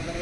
అంద-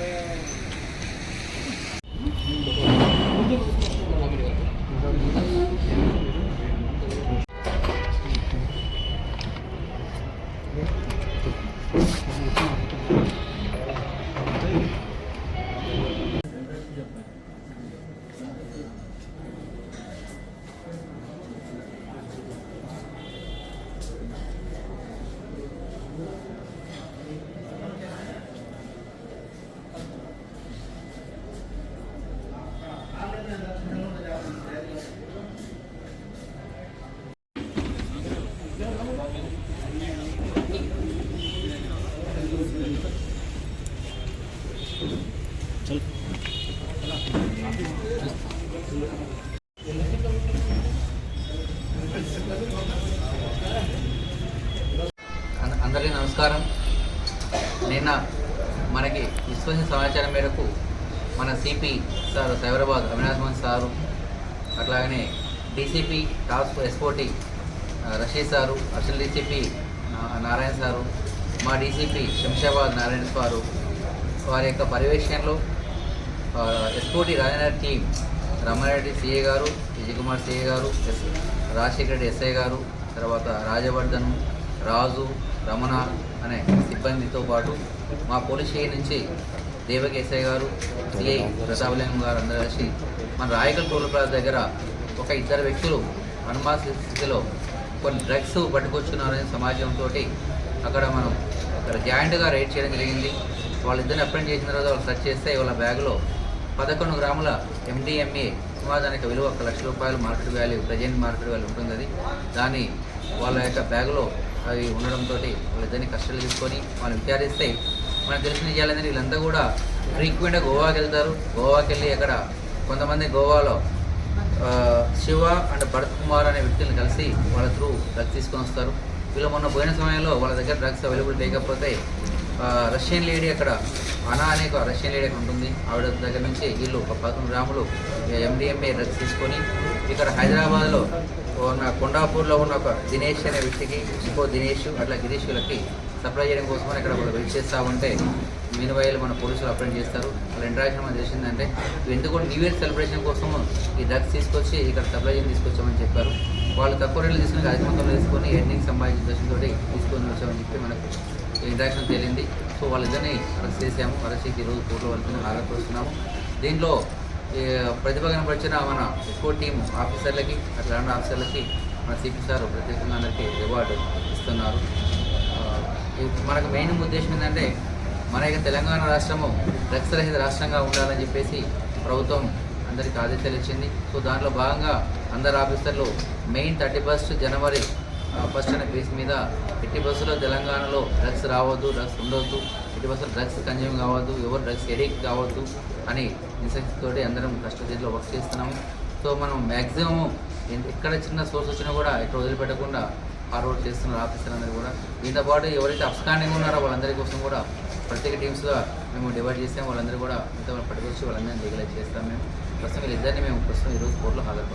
అందరికీ నమస్కారం. నిన్న మనకి విశ్వసనీయ సమాచారం మేరకు మన C P sir Cyberabad Avinash Mohan sir అట్లాగనే D C P task S O T Rasheed sir అసలు D C P Narayana sir మా D C P Shamshabad Narayana sir వారి యొక్క పర్యవేక్షణలో S O T Rajanagar team Ramana Reddy C A గారు Vijay Kumar CA గారు S Rajasekhara Reddy S I గారు తర్వాత రాజవర్ధన్ రాజు రమణ అనే సిబ్బందితో పాటు మా పోలీస్ స్టేషన్ నుంచి దేవకి ఎస్ఐ గారు సిఐ ప్రతాపలింగం గారు అందరూ కలిసి మన రాయకల్ టోల్ ప్లాజా దగ్గర ఒక ఇద్దరు వ్యక్తులు అనుమాన స్థితిలో కొన్ని డ్రగ్స్ పట్టుకొచ్చున్నారని సమాజంతో అక్కడ మనం అక్కడ జాయింట్గా రైడ్ చేయడం జరిగింది. వాళ్ళిద్దరిని అప్రెంట్ చేసిన తర్వాత వాళ్ళు సెర్చ్ చేస్తే వాళ్ళ బ్యాగులో పదకొండు గ్రాముల ఎండిఎంఏ సుమాదానికి విలువ ఒక లక్ష రూపాయలు market value present market value ఉంటుంది అది. దాన్ని వాళ్ళ యొక్క బ్యాగులో అవి ఉండడంతో వాళ్ళిద్దరిని కష్టాలు తీసుకొని వాళ్ళు విచారిస్తే మనకు తెలిసిన చేయాలంటే వీళ్ళంతా కూడా ఫ్రీక్వెంట్గా గోవాకి వెళ్తారు. గోవాకి వెళ్ళి అక్కడ కొంతమంది గోవాలో శివ అండ్ భరత్ కుమార్ అనే వ్యక్తులను కలిసి వాళ్ళ త్రూ డ్రగ్స్ తీసుకొని వస్తారు. వీళ్ళు మొన్న పోయిన సమయంలో వాళ్ళ దగ్గర డ్రగ్స్ అవైలబుల్ లేకపోతే రష్యన్ లేడీ అక్కడ అనా అనే ఒక రష్యన్ లేడీ అక్కడ ఉంటుంది. ఆవిడ దగ్గర నుంచి వీళ్ళు ఒక పదకొండు గ్రాములు ఎండిఎంఏ డ్రగ్స్ తీసుకొని ఇక్కడ హైదరాబాద్లో ఉన్న కొండాపూర్లో ఉన్న ఒక దినేష్ అనే వ్యక్తికి ఇంకో దినేష్ అట్లా గిరీష్ వీళ్ళకి సప్లై చేయడం కోసమని ఇక్కడ వాళ్ళు వెయిట్ చేస్తూ ఉంటే మీనవాయిలు మన పోలీసులు అప్లై చేస్తారు. వాళ్ళ ఇంటరాక్షన్ మనం తెలిసిందంటే ఎందుకు న్యూ ఇయర్ సెలబ్రేషన్ కోసం ఈ డ్రగ్స్ తీసుకొచ్చి ఇక్కడ సప్లై చేయడం తీసుకొచ్చామని చెప్పారు. వాళ్ళు తక్కువ రేట్లు తీసుకుని అధిక మొత్తంలో తీసుకొని ఎర్నింగ్ సంపాదించిన ఉద్దేశంతో తీసుకొని ఇంటరాక్షన్ తేలింది. సో వాళ్ళిద్దరిని అరెస్ట్ చేసాము అరెస్ట్ చేసి ఈరోజు కోర్టులో వాళ్ళని హాజరుపరుస్తున్నాము దీంట్లో ప్రతిభ కనపరిచిన మన ఎక్కువ టీం ఆఫీసర్లకి అట్లా ఆఫీసర్లకి మన సిపి సార్ ప్రత్యేకంగా అందరికీ రివార్డు ఇస్తున్నారు. మనకు మెయిన్ ఉద్దేశం ఏంటంటే మన యొక్క తెలంగాణ రాష్ట్రము డ్రగ్స్ రహిత రాష్ట్రంగా ఉండాలని చెప్పేసి ప్రభుత్వం అందరికీ ఆదేశాలు ఇచ్చింది. సో దాంట్లో భాగంగా అందరు ఆఫీసర్లు main thirty first January first అనే బేస్ మీద ఎట్టి బస్సులో తెలంగాణలో డ్రగ్స్ రావద్దు డ్రగ్స్ ఉండవద్దు ఎట్టి బస్సులో డ్రగ్స్ కన్జ్యూమ్ కావద్దు ఎవరు డ్రగ్స్ ఎడిక్ట్ కావద్దు అని నిశక్తితోటి అందరం కష్టజీలో వర్క్ చేస్తున్నాము. సో మనం మ్యాక్సిమం ఎక్కడ చిన్న సోర్స్ వచ్చినా కూడా ఇక్కడ వదిలిపెట్టకుండా ఫార్వర్డ్ చేస్తున్నారు ఆఫీసర్ అందరూ కూడా. దీంతో పాటు ఎవరైతే అప్స్కాండింగ్ ఉన్నారో వాళ్ళందరి కోసం కూడా ప్రత్యేక టీమ్స్గా మేము డివైడ్ చేసాం వాళ్ళందరూ కూడా ఇంత పట్టుకొచ్చి వాళ్ళందరినీ లీగలైజ్ చేస్తాం మేము. ప్రస్తుతం వీళ్ళిద్దరిని మేము ప్రస్తుతం ఈరోజు కోర్టులో హాజరు